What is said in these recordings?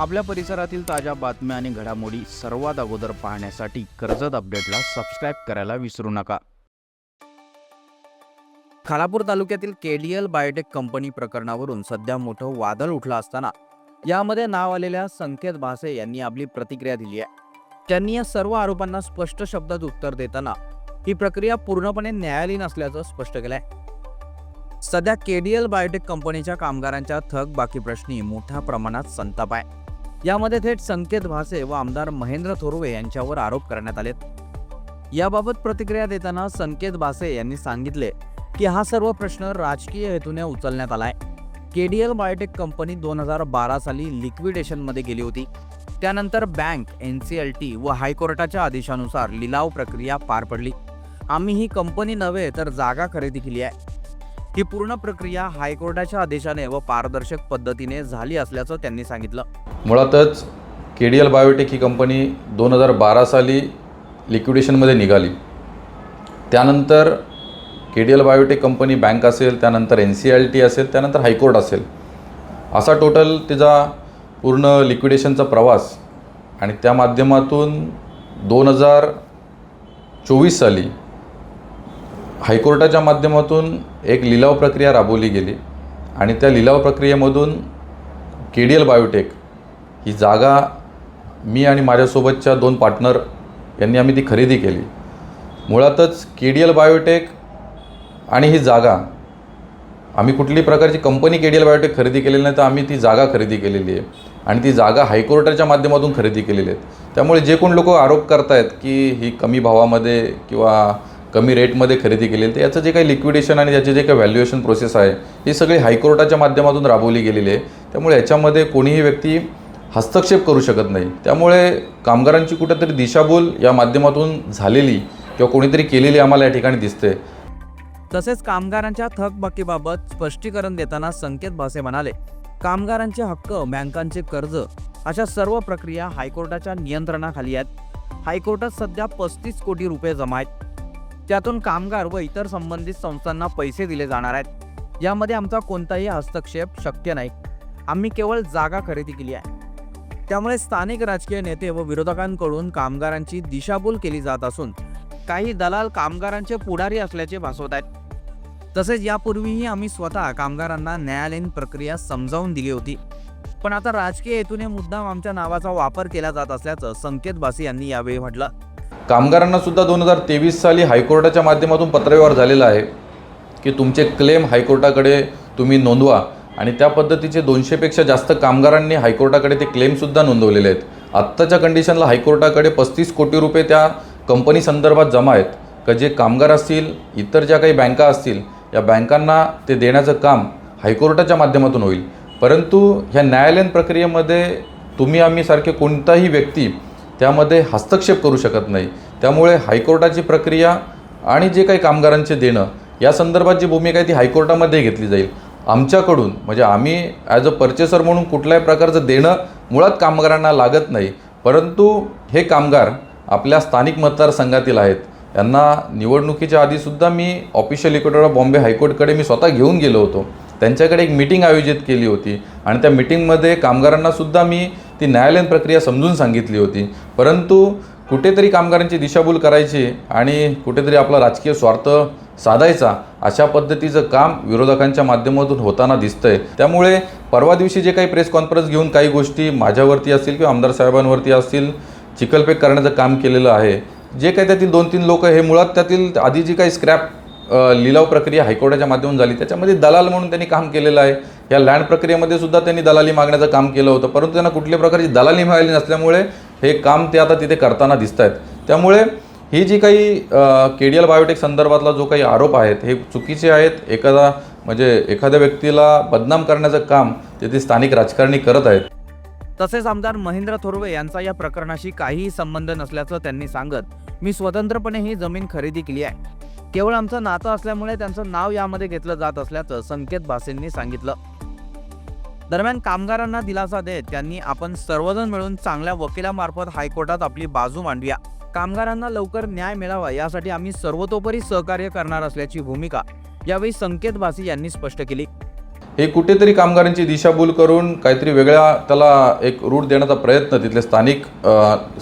आपल्या परिसरातील ताज्या बातम्या आणि घडामोडी सर्वात अगोदर पाहण्यासाठी कर्जत अपडेटला सबस्क्राईब करायला विसरू नका. खालापूर तालुक्यातील केडीएल बायोटेक कंपनी प्रकरणावरून सध्या मोठं वादळ उठलं असताना यामध्ये नाव आलेल्या संकेत भासे यांनी आपली प्रतिक्रिया दिली आहे. त्यांनी या सर्व आरोपांना स्पष्ट शब्दात उत्तर देताना ही प्रक्रिया पूर्णपणे न्यायालयीन असल्याचं स्पष्ट केलं आहे सध्या केडीएल बायोटेक कंपनीच्या कामगारांच्या थकबाकी प्रश्नी मोठ्या प्रमाणात संताप आहे. यामध्ये थेट संकेत भासे व आमदार महेंद्र थोरवे यांच्यावर आरोप करण्यात आलेत. याबाबत प्रतिक्रिया देताना संकेत भासे यांनी सांगितले की हा सर्व प्रश्न राजकीय हेतूने उचलण्यात आलाय. केडीएल बायोटेक कंपनी दोन हजार बारा साली लिक्विडेशनमध्ये गेली होती. त्यानंतर bank N C L T व हायकोर्टाच्या आदेशानुसार लिलाव प्रक्रिया पार पडली. आम्ही ही कंपनी नव्हे तर जागा खरेदी केली आहे. ही पूर्ण प्रक्रिया हायकोर्टाच्या आदेशाने व पारदर्शक पद्धतीने झाली असल्याचं त्यांनी सांगितलं. मुळातच के डी एल बायोटेक ही कंपनी दोन हजार बारा साली लिक्विडेशनमध्ये निघाली. त्यानंतर K D L biotech company bank असेल त्यानंतर एन सी एल टी असेल त्यानंतर हायकोर्ट असेल. असा टोटल तिचा पूर्ण लिक्विडेशनचा प्रवास आणि त्या माध्यमातून दोन हजार चोवीस साली हायकोर्टाच्या माध्यमातून एक लिलाव प्रक्रिया राबवली गेली आणि त्या लिलाव प्रक्रियेमधून के डी एल बायोटेक ही जागा मी आणि माझ्यासोबतच्या दोन पार्टनर यांनी आम्ही ती खरेदी केली. मुळातच के डी एल बायोटेक आणि ही जागा आम्ही कुठली प्रकारची company K D L biotech खरेदी केलेली नाही तर आम्ही ती जागा खरेदी केलेली आहे. आणि ती जागा हायकोर्टाच्या माध्यमातून खरेदी केलेली आहे. त्यामुळे जे कोण लोक आरोप करतायत की ही कमी भावामध्ये किंवा कमी रेटमध्ये खरेदी केलेली तर याचं जे काही लिक्विडेशन आणि त्याचे जे काही व्हॅल्युएशन प्रोसेस आहे ही सगळी हायकोर्टाच्या माध्यमातून राबवली गेलेली आहे. त्यामुळे याच्यामध्ये कोणीही व्यक्ती हस्तक्षेप करू शकत नाही. त्यामुळे कामगारांची कुठेतरी दिशाभूल या माध्यमातून झालेली किंवा कोणीतरी केलेली आम्हाला या ठिकाणी दिसते. तसेच कामगारांच्या थकबाकीबाबत स्पष्टीकरण देताना संकेत भासे म्हणाले कामगारांचे हक्क बँकांचे कर्ज अशा सर्व प्रक्रिया हायकोर्टाच्या नियंत्रणाखाली आहेत. हायकोर्टात सध्या पस्तीस कोटी रुपये जमा आहेत. त्यातून कामगार व इतर संबंधित संस्थांना पैसे दिले जाणार आहेत. यामध्ये आमचा कोणताही हस्तक्षेप शक्य नाही. आम्ही केवळ जागा खरेदी केली आहे. त्यामुळे स्थानिक राजकीय नेते व विरोधकांकडून कामगारांची दिशाभूल केली जात असून काही दलाल कामगारांचे पुढारी असल्याचे भासवत आहेत. तसेच यापूर्वीही आम्ही स्वतः कामगारांना न्यायालयीन प्रक्रिया समजावून दिली होती. पण आता राजकीय हेतूने मुद्दाम आमच्या नावाचा वापर केला जात असल्याचं संकेत बासी यांनी यावेळी म्हटलं. कामगारांना सुद्धा दोन हजार तेवीस साली हायकोर्टाच्या माध्यमातून पत्रव्यवहार झालेला आहे की तुमचे क्लेम हायकोर्टाकडे तुम्ही नोंदवा आणि त्या पद्धतीचे दोनशेपेक्षा जास्त कामगारांनी हायकोर्टाकडे ते क्लेमसुद्धा नोंदवलेले आहेत. आत्ताच्या कंडिशनला हायकोर्टाकडे पस्तीस कोटी रुपये त्या कंपनी संदर्भात जमा आहेत. का जे कामगार असतील इतर ज्या काही बँका असतील या बँकांना ते देण्याचं काम हायकोर्टाच्या माध्यमातून होईल. परंतु ह्या न्यायालयीन प्रक्रियेमध्ये तुम्ही आम्ही सारखे कोणताही व्यक्ती त्यामध्ये हस्तक्षेप करू शकत नाही. त्यामुळे हायकोर्टाची प्रक्रिया आणि जे काही कामगारांचे देणं या संदर्भात जी भूमिका आहे ती हायकोर्टामध्ये घेतली जाईल. आमच्याकडून म्हणजे आम्ही ॲज अ पर्चेसर म्हणून कुठल्याही प्रकारचं देणं मुळात कामगारांना लागत नाही. परंतु हे कामगार आपल्या स्थानिक मतदारसंघातील आहेत. यांना निवडणुकीच्या आधीसुद्धा मी ऑफिशियल इक्वेटर ऑफ बॉम्बे हायकोर्टकडे मी स्वतः घेऊन गेलो होतो. त्यांच्याकडे एक मिटिंग आयोजित केली होती. आणि त्या मिटिंगमध्ये कामगारांनासुद्धा मी ती न्यायालयीन प्रक्रिया समजून सांगितली होती. परंतु कुठेतरी कामगारांची दिशाभूल करायची आणि कुठेतरी आपला राजकीय स्वार्थ साधायचा अशा पद्धतीचं काम विरोधकांच्या माध्यमातून होताना दिसतंय. त्यामुळे परवा दिवशी जे काही प्रेस कॉन्फरन्स घेऊन काही गोष्टी माझ्यावरती असतील किंवा आमदार साहेबांवरती असतील चिखलपेक करण्याचं काम केलेलं आहे. जे काही त्यातील दोन तीन लोक हे मुळात त्यातील आधी जी काही स्क्रॅप लिलाव प्रक्रिया हायकोर्टाच्या माध्यमातून झाली. त्याच्यामध्ये दलाल म्हणून त्यांनी काम केलेलं आहे. या लँड प्रक्रियेमध्ये सुद्धा त्यांनी दलाली मागण्याचं काम केलं होतं. परंतु त्यांना कुठल्या प्रकारची दलाली मिळाली नसल्यामुळे हे काम ते आता तिथे करताना दिसत आहेत त्यामुळे ही जी काही के डी एल बायोटेक संदर्भातला जो काही आरोप आहेत हे चुकीचे आहेत. एखादा म्हणजे एखाद्या व्यक्तीला बदनाम करण्याचं काम तिथे स्थानिक राजकारणी करत आहेत. तसेच आमदार महेंद्र थोरवे यांचा या प्रकरणाशी काहीही संबंध नसल्याचं त्यांनी सांगत मी स्वतंत्रपणे ही जमीन खरेदी केली आहे. केवळ आमचं नातं असल्यामुळे त्यांचं नाव यामध्ये घेतलं जात असल्याचं संकेत भासेंनी सांगितलं. दरम्यान कामगारांना दिलासा देत त्यांनी आपण सर्वजण मिळून चांगल्या वकिलामार्फत हायकोर्टात आपली बाजू मांडूया. कामगारांना लवकर न्याय मिळावा यासाठी आम्ही सर्वतोपरी सहकार्य करणार असल्याची भूमिका यावेळी संकेत भासी यांनी स्पष्ट केली. हे कुठेतरी कामगारांची दिशाभूल करून काहीतरी वेगळा त्याला एक रूट देण्याचा प्रयत्न तिथले स्थानिक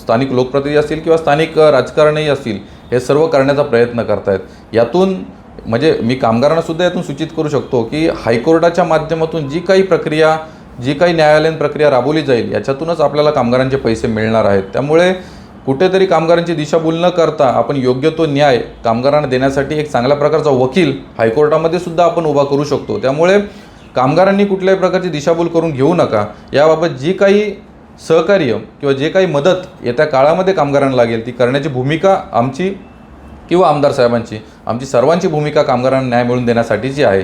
स्थानिक लोकप्रतिनिधी असतील किंवा स्थानिक राजकारणही असतील हे सर्व करण्याचा प्रयत्न करतायत. यातून म्हणजे मी कामगारांना सुद्धा यातून सूचित करू शकतो की हायकोर्टाच्या माध्यमातून जी काही प्रक्रिया जी काही न्यायालयीन प्रक्रिया राबवली जाईल याच्यातूनच आपल्याला कामगारांचे पैसे मिळणार आहेत. त्यामुळे कुठेतरी कामगारांची दिशाभूल न करता आपण योग्य तो न्याय कामगारांना देण्यासाठी एक चांगल्या प्रकारचा वकील हायकोर्टामध्ये सुद्धा आपण उभा करू शकतो. त्यामुळे कामगारांनी कुठल्याही प्रकारची दिशाभूल करून घेऊ नका. याबाबत जी काही सहकार्य किंवा जे काही मदत येत्या काळामध्ये कामगारांना लागेल ती करण्याची भूमिका आमची किंवा आमदार साहेबांची आमची सर्वांची भूमिका कामगारांना न्याय मिळवून देण्यासाठीची आहे.